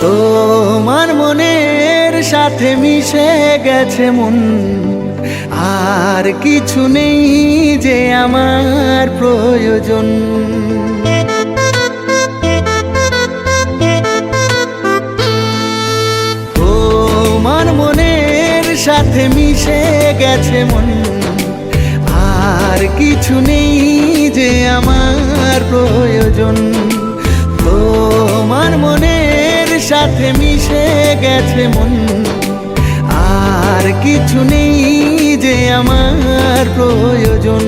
তোমার মনের সাথে মিশে গেছে মন। আর কিছু নেই যে আমার প্রয়োজন। তোমার মনের সাথে মিশে গেছে মন। আর কিছু নেই যে আমার প্রয়োজন। সাথে মিশে গেছে মন। আর কিছু নেই যে আমার প্রয়োজন।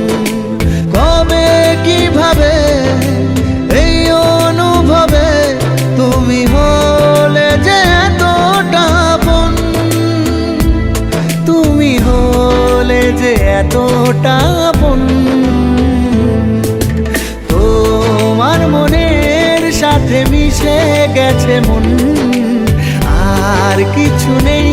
কবে, কীভাবে, এই অনুভবে তুমি হলে তুমি হলে গেছে মন। আর কিছু নেই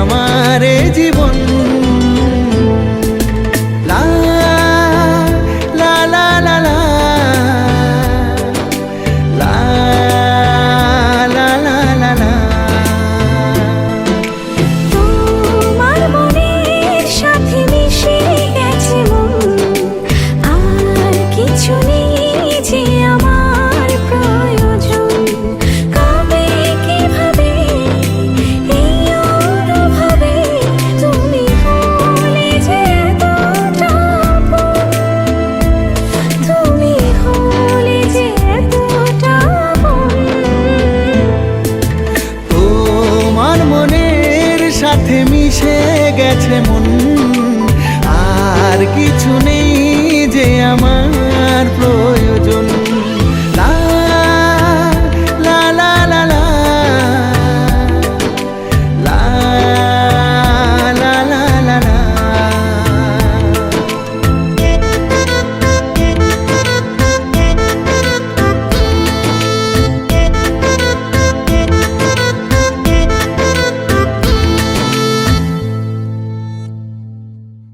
আমার জীবন সাথে মিশে গেছে মন। আর কিছু নেই